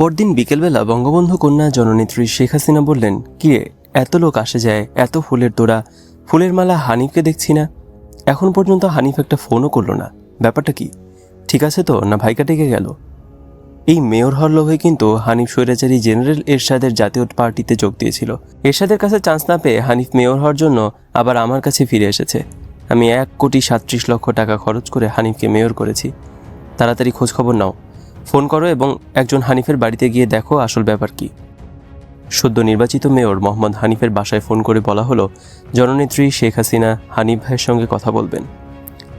পরদিন বিকেলবেলা বঙ্গবন্ধু কন্যা জননেত্রী শেখ হাসিনা বললেন কিরে এত লোক আসে যায়, এত ফুলের তোড়া, ফুলের মালা হানিফকে দেখছি না। এখন পর্যন্ত হানিফ একটা ফোনও করল না। ব্যাপারটা কি, ঠিক আছে তো, না ভাইকা ডেকে গেল? এই মেয়র হওয়ার লোভে কিন্তু হানিফ স্বৈরাচারী জেনারেল এরশাদের জাতীয় পার্টিতে যোগ দিয়েছিল। এরশাদের কাছে চান্স না পেয়ে হানিফ মেয়র হওয়ার জন্য আবার আমার কাছে ফিরে এসেছে। আমি এক কোটি সাতত্রিশ লক্ষ টাকা খরচ করে হানিফকে মেয়র করেছি। তাড়াতাড়ি খোঁজ খবর নাও। ফোন করো এবং একজন হানিফের বাড়িতে গিয়ে দেখো আসল ব্যাপার কি। সদ্য নির্বাচিত মেয়র মোহাম্মদ হানিফের বাসায় ফোন করে বলা হলো, জননেত্রী শেখ হাসিনা হানিফ ভাইয়ের সঙ্গে কথা বলবেন।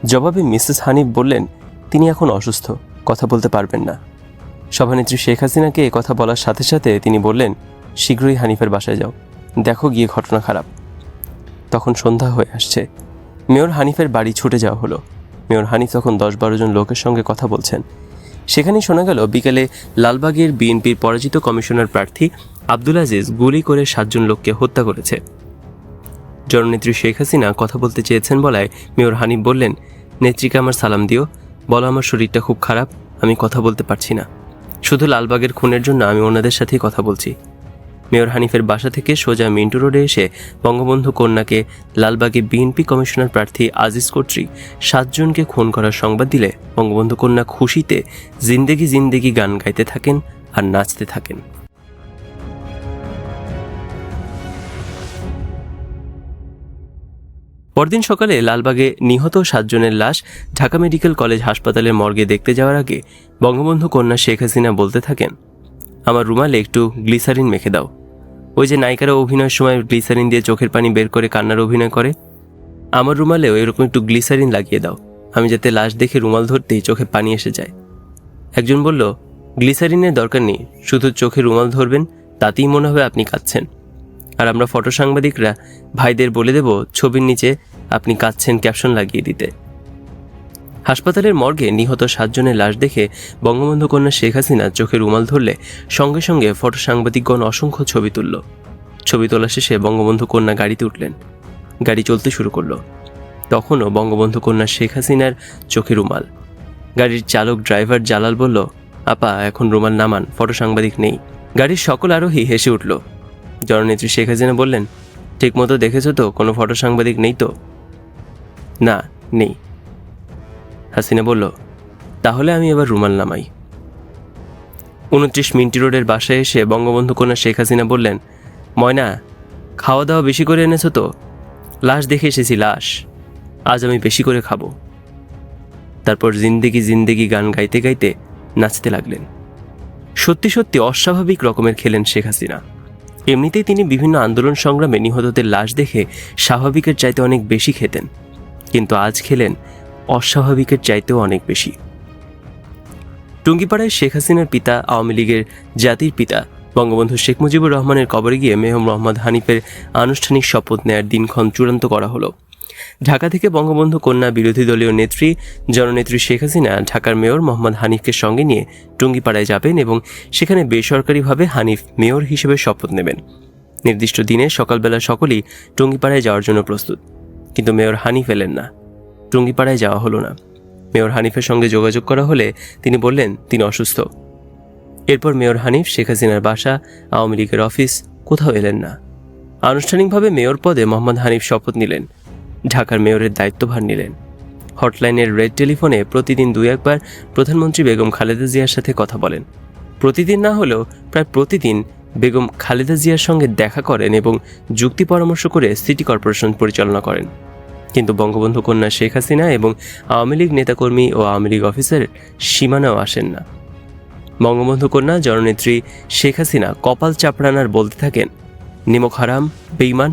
জবাবে মিসেস হানিফ বললেন, তিনি এখন অসুস্থ, কথা বলতে পারবেন না। সভানেত্রী শেখ হাসিনাকে কথা বলার সাথে সাথে তিনি বললেন, শীঘ্রই হানিফের বাসায় যাও, দেখো গিয়ে ঘটনা খারাপ। তখন সন্ধ্যা হয়ে আসছে। মেয়র হানিফের বাড়ি ছুটে যাওয়া হলো। মেয়র হানিফ তখন দশ বারো জন লোকের সঙ্গে কথা বলছেন। সেখানেই শোনা গেল, বিকেলে লালবাগের বিএনপির পরাজিত কমিশনার প্রার্থী আব্দুল আজিজ গুলি করে সাতজন লোককে হত্যা করেছে। জননেত্রী শেখ হাসিনা কথা বলতে চেয়েছেন বলায় মেয়র হানিফ বললেন, নেত্রীকে আমার সালাম দিও, বলো আমার শরীরটা খুব খারাপ, আমি কথা বলতে পারছি না। শুধু লালবাগের খুনের জন্য আমি ওনাদের সাথেই কথা বলছি। মেয়র হানিফের বাসা থেকে সোজা মিন্টু রোডে এসে বঙ্গবন্ধু কন্যাকে লালবাগে বিএনপি কমিশনার প্রার্থী আজিজ কর্তৃক সাতজনকে খুন করার সংবাদ দিলে বঙ্গবন্ধু কন্যা খুশিতে জিন্দেগি জিন্দেগি গান গাইতে থাকেন আর নাচতে থাকেন। পরদিন সকালে লালবাগে নিহত সাতজনের লাশ ঢাকা মেডিকেল কলেজ হাসপাতালের মর্গে দেখতে যাওয়ার আগে বঙ্গবন্ধু কন্যা শেখ হাসিনা বলতে থাকেন, আমার রুমালে একটু গ্লিসারিন মেখে দাও। ওই যে নায়িকারা অভিনয়ের সময় গ্লিসারিন দিয়ে চোখের পানি বের করে কান্নার অভিনয় করে। আমার রুমালেও এরকম একটু গ্লিসারিন লাগিয়ে দাও। আমি যাতে লাশ দেখে রুমাল ধরতেই চোখে পানি এসে যায়। একজন বলল গ্লিসারিনের দরকার নেই, শুধু চোখে রুমাল ধরবেন, তাতেই মনে হবে আপনি কাঁদছেন। আর আমরা ফটো সাংবাদিকরা ভাইদের বলে দেব, ছবির নিচে আপনি কাঁদছেন, ক্যাপশন লাগিয়ে দিতে। হাসপাতালের মর্গে নিহত সাতজনের লাশ দেখে বঙ্গবন্ধু কন্যা শেখ হাসিনা চোখে রুমাল ধরলে সঙ্গে সঙ্গে ফটো সাংবাদিকগণ অসংখ্য ছবি তুলল। ছবি তোলা শেষে বঙ্গবন্ধু কন্যা গাড়িতে উঠলেন। গাড়ি চলতে শুরু করল। তখনও বঙ্গবন্ধু কন্যা শেখ হাসিনার চোখে রুমাল। গাড়ির চালক ড্রাইভার জালাল বলল, আপা, এখন রুমাল নামান, ফটো সাংবাদিক নেই। গাড়ির সকল আরোহী হেসে উঠল। জননেত্রী শেখ হাসিনা বললেন, ঠিকমতো দেখেছ তো, কোনো ফটো সাংবাদিক নেই তো? না, নেই। হাসিনা বলল, তাহলে আমি এবার রুমাল নামাই। উনত্রিশ মিন্টি রোডের বাসায় এসে বঙ্গবন্ধু কন্যা শেখ হাসিনা বললেন, ময়না খাওয়া দাওয়া বেশি করে এনেছো তো? লাশ দেখে এসেছি, লাশ। আজ আমি বেশি করে খাব। তারপর জিন্দেগি জিন্দেগি গান গাইতে গাইতে নাচতে লাগলেন। সত্যি সত্যি অস্বাভাবিক রকমের খেলেন শেখ হাসিনা। এমনিতেই তিনি বিভিন্ন আন্দোলন সংগ্রামে নিহতদের লাশ দেখে স্বাভাবিকের চাইতে অনেক বেশি খেতেন। কিন্তু আজ খেলেন অস্বাভাবিকের চাইতেও অনেক বেশি। টুঙ্গিপাড়ায় শেখ হাসিনার পিতা, আওয়ামী লীগের জাতির পিতা, বঙ্গবন্ধু শেখ মুজিবুর রহমানের কবরে গিয়ে মেহম মোহাম্মদ হানিফের আনুষ্ঠানিক শপথ নেয়ার দিনক্ষণ চূড়ান্ত করা হলো। ঢাকা থেকে বঙ্গবন্ধু কন্যা বিরোধী দলীয় নেত্রী, জননেত্রী শেখ হাসিনা, ঢাকার মেয়র মোহাম্মদ হানিফকে সঙ্গে নিয়ে টুঙ্গিপাড়ায় যাবেন এবং সেখানে বেসরকারিভাবে হানিফ মেয়র হিসেবে শপথ নেবেন। নির্দিষ্ট দিনে সকালবেলা সকলেই টুঙ্গিপাড়ায় যাওয়ার জন্য প্রস্তুত। কিন্তু মেয়র হানিফ এলেন না। টুঙ্গিপাড়ায় যাওয়া হলো না। মেয়র হানিফের সঙ্গে যোগাযোগ করা হলে তিনি বললেন, তিনি অসুস্থ। এরপর মেয়র হানিফ, শেখ হাসিনার বাসা, আওয়ামী লীগের অফিস, কোথাও এলেন না। আনুষ্ঠানিকভাবে মেয়র পদে মোহাম্মদ হানিফ শপথ নিলেন। ঢাকার মেয়রের দায়িত্বভার নিলেন। হটলাইনের রেড টেলিফোনে প্রতিদিন দুই একবার প্রধানমন্ত্রী বেগম খালেদা জিয়ার সাথে কথা বলেন। প্রতিদিন না হলেও প্রায় প্রতিদিন বেগম খালেদা জিয়ার সঙ্গে দেখা করেন এবং যুক্তি পরামর্শ করে সিটি কর্পোরেশন পরিচালনা করেন। কিন্তু বঙ্গবন্ধু কন্যা শেখ হাসিনা এবং আওয়ামী লীগ নেতাকর্মী ও আওয়ামী লীগ অফিসার সীমানাও আসেন না। বঙ্গবন্ধু কন্যা জননেত্রী শেখ হাসিনা কপাল চাপড়ানার বলতে থাকেন, নিমক হারাম বেইমান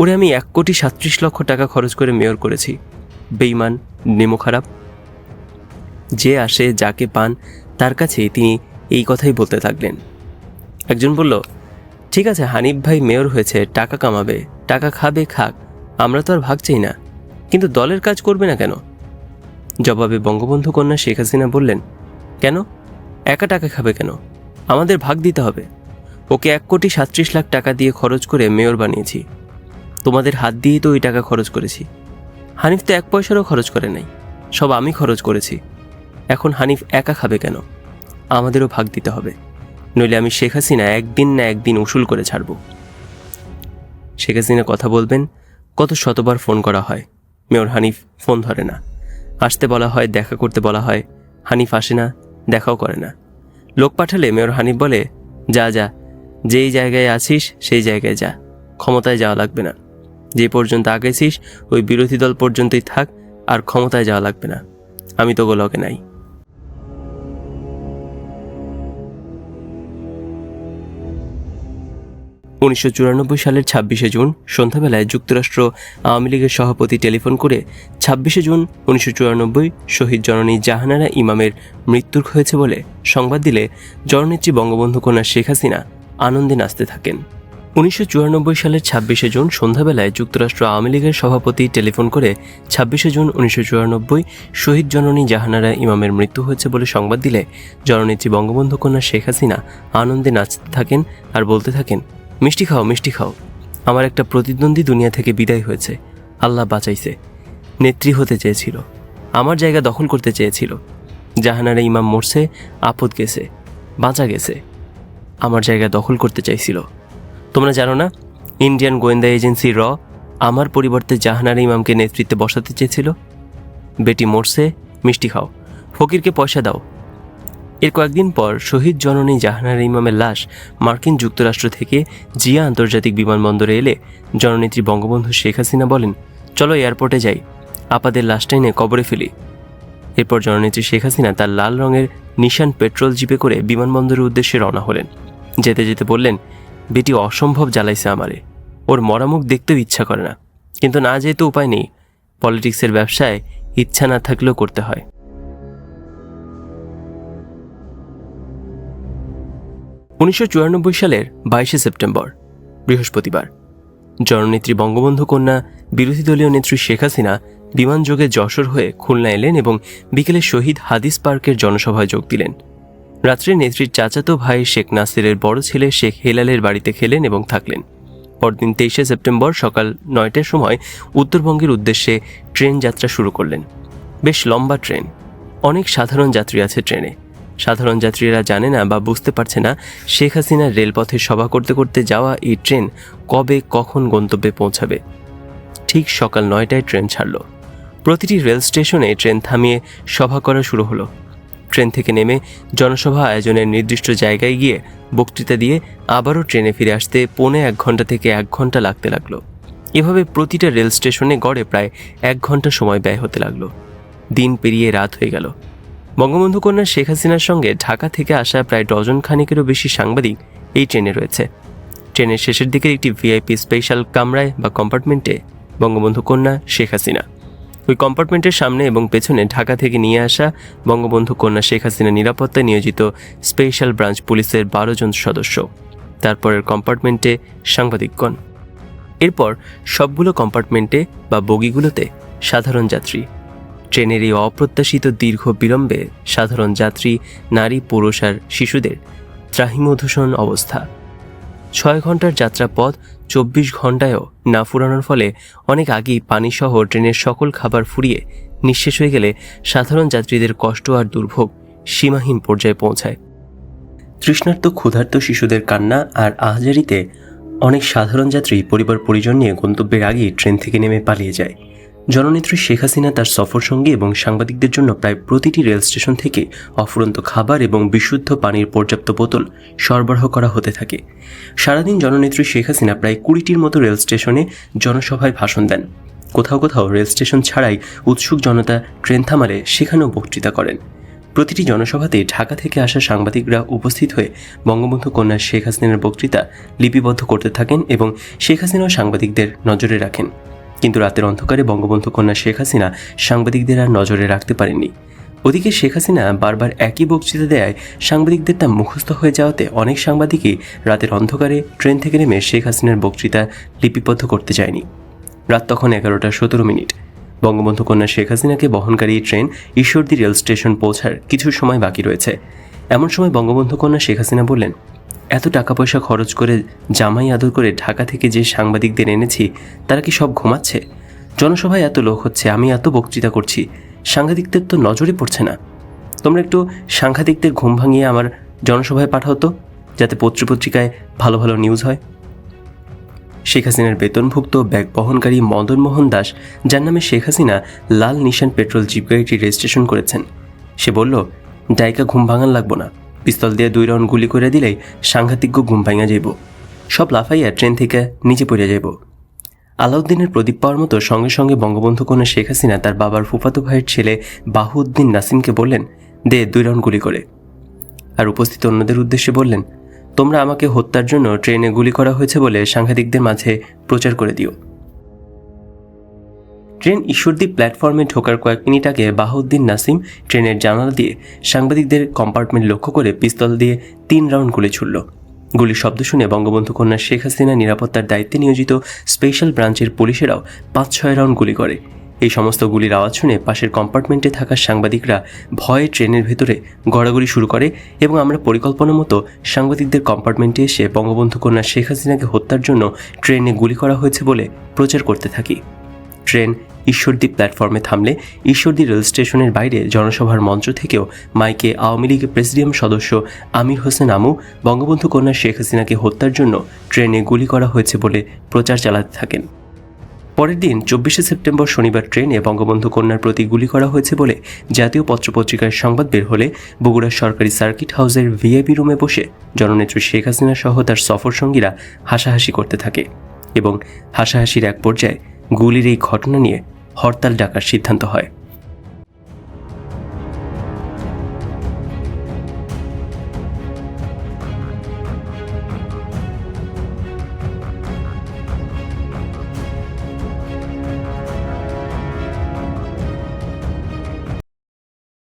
ওরে আমি এক কোটি সাতত্রিশ লক্ষ টাকা খরচ করে মেয়র করেছি। বেইমান নিমক খারাপ যে আসে, যাকে পান, তার কাছে তিনি এই কথাই বলতে থাকলেন। একজন বলল, ঠিক আছে হানিফ ভাই মেয়র হয়েছে, টাকা কামাবে, টাকা খাবে, খাক, আমরা তো আর ভাগ চাই না। কিন্তু দলের কাজ করবে না কেন? জবাবে বঙ্গবন্ধু কন্যা শেখ হাসিনা বললেন, কেন? একা টাকা খাবে কেন? আমাদের ভাগ দিতে হবে। ওকে এক কোটি সাতত্রিশ লাখ টাকা দিয়ে খরচ করে মেয়র বানিয়েছি। তোমাদের হাত দিয়েই তো ওই টাকা খরচ করেছি। হানিফ তো এক পয়সারও খরচ করে নাই। সব আমি খরচ করেছি। এখন হানিফ একা খাবে কেন? আমাদেরও ভাগ দিতে হবে। নইলে আমি শেখ হাসিনা একদিন না একদিন উসুল করে ছাড়ব। শেখ হাসিনা কথা বলবেন, কত শতবার ফোন করা হয়। মেয়র হানিফ ফোন ধরে না। আসতে বলা হয়, দেখা করতে বলা হয়, হানিফ আসে না, দেখাও করে না। লোক পাঠালে মেয়র হানিফ বলে, যা যা, যেই জায়গায় আছিস, সেই জায়গায় যা, ক্ষমতায় যাওয়া লাগবে না। যে পর্যন্ত আগেছিস, ওই বিরোধী দল পর্যন্তই থাক, আর ক্ষমতায় যাওয়া লাগবে না। আমি তো গোলকে নাই। উনিশশো চুরানব্বই সালের ছাব্বিশে জুন সন্ধ্যাবেলায় যুক্তরাষ্ট্র আওয়ামী লীগের সভাপতি টেলিফোন করে ছাব্বিশে জুন উনিশশো চুরানব্বই শহীদ জননী জাহানারা ইমামের মৃত্যুর হয়েছে বলে সংবাদ দিলে জননেত্রী বঙ্গবন্ধু কন্যা শেখ হাসিনা আনন্দে নাচতে থাকেন। উনিশশো চুরানব্বই সালের ছাব্বিশে জুন সন্ধ্যাবেলায় যুক্তরাষ্ট্র আওয়ামী লীগের সভাপতি টেলিফোন করে ছাব্বিশে জুন উনিশশো চুরানব্বই শহীদ জননী জাহানারা ইমামের মৃত্যু হয়েছে বলে সংবাদ দিলে জননেত্রী বঙ্গবন্ধু কন্যা শেখ হাসিনা আনন্দে নাচতে থাকেন আর বলতে থাকেন মিষ্টি খাও মিষ্টি খাও। আমার একটা প্রতিদ্বন্দ্বী দুনিয়া থেকে বিদায় হয়েছে। আল্লাহ বাঁচাইছে। নেত্রী হতে চেয়েছিল। আমার জায়গা দখল করতে চেয়েছিল। জাহানারা ইমাম মরছে, আপদ গেছে, বাঁচা গেছে। আমার জায়গা দখল করতে চাইছিল। তোমরা জানো না, ইন্ডিয়ান গোয়েন্দা এজেন্সি র আমার পরিবর্তে জাহানারা ইমামকে নেতৃত্বে বসাতে চেয়েছিল? বেটি মরছে, মিষ্টি খাও। ফকিরকে পয়সা দাও। এর কয়েকদিন পর শহীদ জননী জাহানারা ইমামের লাশ মার্কিন যুক্তরাষ্ট্র থেকে জিয়া আন্তর্জাতিক বিমানবন্দরে এলে জননেত্রী বঙ্গবন্ধু শেখ হাসিনা বলেন, চলো এয়ারপোর্টে যাই, আপাদের লাশটা এনে কবরে ফেলি। এরপর জননেত্রী শেখ হাসিনা তার লাল রঙের নিশান পেট্রোল জিপে করে বিমানবন্দরের উদ্দেশ্যে রওনা হলেন। যেতে যেতে বললেন, বেটি অসম্ভব জ্বালাইছে আমারে, ওর মরামুখ দেখতেও ইচ্ছা করে না। কিন্তু না যেহেতু উপায় নেই, পলিটিক্সের ব্যবসায় ইচ্ছা না থাকলেও করতে হয়। উনিশশো চুরানব্বই সালের বাইশে সেপ্টেম্বর, বৃহস্পতিবার। জননেত্রী বঙ্গবন্ধু কন্যা, বিরোধী দলীয় নেত্রী শেখ হাসিনা বিমানযোগে যশোর হয়ে খুলনা এলেন এবং বিকেলে শহীদ হাদিস পার্কের জনসভায় যোগ দিলেন। রাত্রে নেত্রীর চাচাতো ভাই শেখ নাসিরের বড় ছেলে শেখ হেলালের বাড়িতে খেলেন এবং থাকলেন। পরদিন তেইশে সেপ্টেম্বর সকাল নয়টার সময় উত্তরবঙ্গের উদ্দেশ্যে ট্রেন যাত্রা শুরু করলেন। বেশ লম্বা ট্রেন। অনেক সাধারণ যাত্রী আছে ট্রেনে। সাধারণ যাত্রীরা জানে না বা বুঝতে পারছে না শেখ হাসিনার রেলপথে সভা করতে করতে যাওয়া এই ট্রেন কবে কখন গন্তব্যে পৌঁছাবে? ঠিক সকাল নয়টায় ট্রেন ছাড়ল। প্রতিটি রেল স্টেশনে ট্রেন থামিয়ে সভা করা শুরু হলো। ট্রেন থেকে নেমে জনসভা আয়োজনের নির্দিষ্ট জায়গায় গিয়ে বক্তৃতা দিয়ে আবারও ট্রেনে ফিরে আসতে পৌনে এক ঘণ্টা থেকে এক ঘণ্টা লাগতে লাগল। এভাবে প্রতিটা রেল স্টেশনে গড়ে প্রায় এক ঘণ্টা সময় ব্যয় হতে লাগল। দিন পেরিয়ে রাত হয়ে গেল। বঙ্গবন্ধু কন্যা শেখ হাসিনার সঙ্গে ঢাকা থেকে আসা প্রায় ডজন খানেকেরও বেশি সাংবাদিক এই ট্রেনে রয়েছে। ট্রেনের শেষের দিকে একটি ভিআইপি স্পেশাল কামরায় বা কম্পার্টমেন্টে বঙ্গবন্ধু কন্যা শেখ হাসিনা। ওই কম্পার্টমেন্টের সামনে এবং পেছনে ঢাকা থেকে নিয়ে আসা বঙ্গবন্ধু কন্যা শেখ হাসিনা নিরাপত্তায় নিয়োজিত স্পেশাল ব্রাঞ্চ পুলিশের বারো জন সদস্য। তারপরের কম্পার্টমেন্টে সাংবাদিকগণ। এরপর সবগুলো কম্পার্টমেন্টে বা বগিগুলোতে সাধারণ যাত্রী। ট্রেনের এই অপ্রত্যাশিত দীর্ঘ বিলম্বে সাধারণ যাত্রী, নারী, পুরুষ আর শিশুদের ত্রাহিমধূষণ অবস্থা। ছয় ঘণ্টার যাত্রাপথ চব্বিশ ঘন্টায়ও না ফুরানোর ফলে অনেক আগেই পানিসহ ট্রেনের সকল খাবার ফুরিয়ে নিঃশেষ হয়ে গেলে সাধারণ যাত্রীদের কষ্ট আর দুর্ভোগ সীমাহীন পর্যায়ে পৌঁছায়। তৃষ্ণার্ত, ক্ষুধার্ত শিশুদের কান্না আর আহাজারিতে অনেক সাধারণ যাত্রী পরিবার পরিজন নিয়ে গন্তব্যের আগেই ট্রেন থেকে নেমে পালিয়ে যায়। জননেত্রী শেখ হাসিনা তার সফর সঙ্গী এবং সাংবাদিকদের জন্য প্রায় প্রতিটি রেল স্টেশন থেকে অফুরন্ত খাবার এবং বিশুদ্ধ পানির পর্যাপ্ত বোতল সরবরাহ করা হতে থাকে। সারাদিন জননেত্রী শেখ হাসিনা প্রায় কুড়িটির মতো রেল স্টেশনে জনসভায় ভাষণ দেন। কোথাও কোথাও রেল স্টেশন ছাড়াই উৎসুক জনতা ট্রেন থামালে সেখানেও বক্তৃতা করেন। প্রতিটি জনসভাতে ঢাকা থেকে আসা সাংবাদিকরা উপস্থিত হয়ে বঙ্গবন্ধু কন্যা শেখ হাসিনার বক্তৃতা লিপিবদ্ধ করতে থাকেন এবং শেখ হাসিনাও সাংবাদিকদের নজরে রাখেন। কিন্তু রাতের অন্ধকারে বঙ্গবন্ধু কন্যা শেখ হাসিনা সাংবাদিকদের আর নজরে রাখতে পারেননি। ওদিকে শেখ হাসিনা বারবার একই বক্তৃতা দেয়, সাংবাদিকদের তা মুখস্থ হয়ে যাওয়াতে অনেক সাংবাদিকই রাতের অন্ধকারে ট্রেন থেকে নেমে শেখ হাসিনার বক্তৃতা লিপিবদ্ধ করতে চায়নি রাত তখন এগারোটা সতেরো মিনিট। বঙ্গবন্ধু কন্যা শেখ হাসিনাকে বহনকারী ট্রেন ঈশ্বরদী রেল স্টেশন পৌঁছার কিছু সময় বাকি রয়েছে। এমন সময় বঙ্গবন্ধু কন্যা শেখ হাসিনা বললেন এত টাকা পয়সা খরচ করে জামাই আদর করে ঢাকা থেকে যে সাংবাদিকদের এনেছি, তারা কি সব ঘুমাচ্ছে? জনসভায় এত লোক হচ্ছে, আমি এত বক্তৃতা করছি সাংঘাতিকদের তো নজরে পড়ছে না। তোমরা একটু সাংঘাতিকদের ঘুম ভাঙিয়ে আমার জনসভায় পাঠাও তো, যাতে পত্রপত্রিকায় ভালো ভালো নিউজ হয়। শেখ হাসিনার বেতনভুক্ত ব্যাগ বহনকারী মদন মোহন দাস, যার নামে শেখ হাসিনা লাল নিশান পেট্রোল জিপ গাড়িটি রেজিস্ট্রেশন করেছেন। সে বলল, ডাইকা ঘুম ভাঙান লাগবো না। পিস্তল দিয়ে দুই রাউন্ড গুলি করে দিলেই সাংঘাতিক ঘুম ভাঙা যাইব। সব লাফাইয়া ট্রেন থেকে নিচে পড়ে যাইব। আলাউদ্দিনের প্রদীপ পাওয়ার মতো সঙ্গে সঙ্গে বঙ্গবন্ধু কন্যা শেখ হাসিনা তার বাবার ফুফাতো ভাইয়ের ছেলে বাহুউদ্দিন নাসিমকে বললেন, দে, দুই রাউন্ড গুলি করে। আর উপস্থিত অন্যদের উদ্দেশ্যে বললেন, তোমরা আমাকে হত্যার জন্য ট্রেনে গুলি করা হয়েছে বলে সাংঘাতিকদের মাঝে প্রচার করে দিও। ট্রেন ঈশ্বরদীপ প্ল্যাটফর্মে ঢোকার কয়েক মিনিট আগে বাহাউদ্দিন নাসিম ট্রেনের জানালা দিয়ে সাংবাদিকদের কম্পার্টমেন্ট লক্ষ্য করে পিস্তল দিয়ে তিন রাউন্ড গুলি ছুড়ল। গুলির শব্দ শুনে বঙ্গবন্ধু কন্যা শেখ হাসিনা নিরাপত্তার দায়িত্বে নিয়োজিত স্পেশাল ব্রাঞ্চের পুলিশেরাও পাঁচ ছয় রাউন্ড গুলি করে। এই সমস্ত গুলির আওয়াজ শুনে পাশের কম্পার্টমেন্টে থাকা সাংবাদিকরা ভয়ে ট্রেনের ভেতরে গড়াগড়ি শুরু করে এবং আমরা পরিকল্পনা মতো সাংবাদিকদের কম্পার্টমেন্টে এসে বঙ্গবন্ধু কন্যা শেখ হাসিনাকে হত্যার জন্য ট্রেনে গুলি করা হয়েছে বলে প্রচার করতে থাকি। ট্রেন ঈশ্বরদী প্ল্যাটফর্মে থামলে ঈশ্বরদী রেল স্টেশনের বাইরে জনসভার মঞ্চ থেকেও মাইকে আওয়ামী লীগের প্রেসিডিয়াম সদস্য আমির হোসেন আমু, বঙ্গবন্ধু কন্যা শেখ হাসিনাকে হত্যার জন্য ট্রেনে গুলি করা হয়েছে বলে প্রচার চালাতে থাকেন। পরের দিন চব্বিশে সেপ্টেম্বর শনিবার ট্রেনে বঙ্গবন্ধু কন্যার প্রতি গুলি করা হয়েছে বলে জাতীয় পত্রপত্রিকায় সংবাদ বের হলে বগুড়ার সরকারি সার্কিট হাউসের ভিআইপি রুমে বসে জননেত্রী শেখ হাসিনা সহ তার সফর সঙ্গীরা হাসাহাসি করতে থাকে এবং হাসাহাসির এক পর্যায়ে গুলির এই ঘটনা নিয়ে হরতাল ডাকার সিদ্ধান্ত হয়।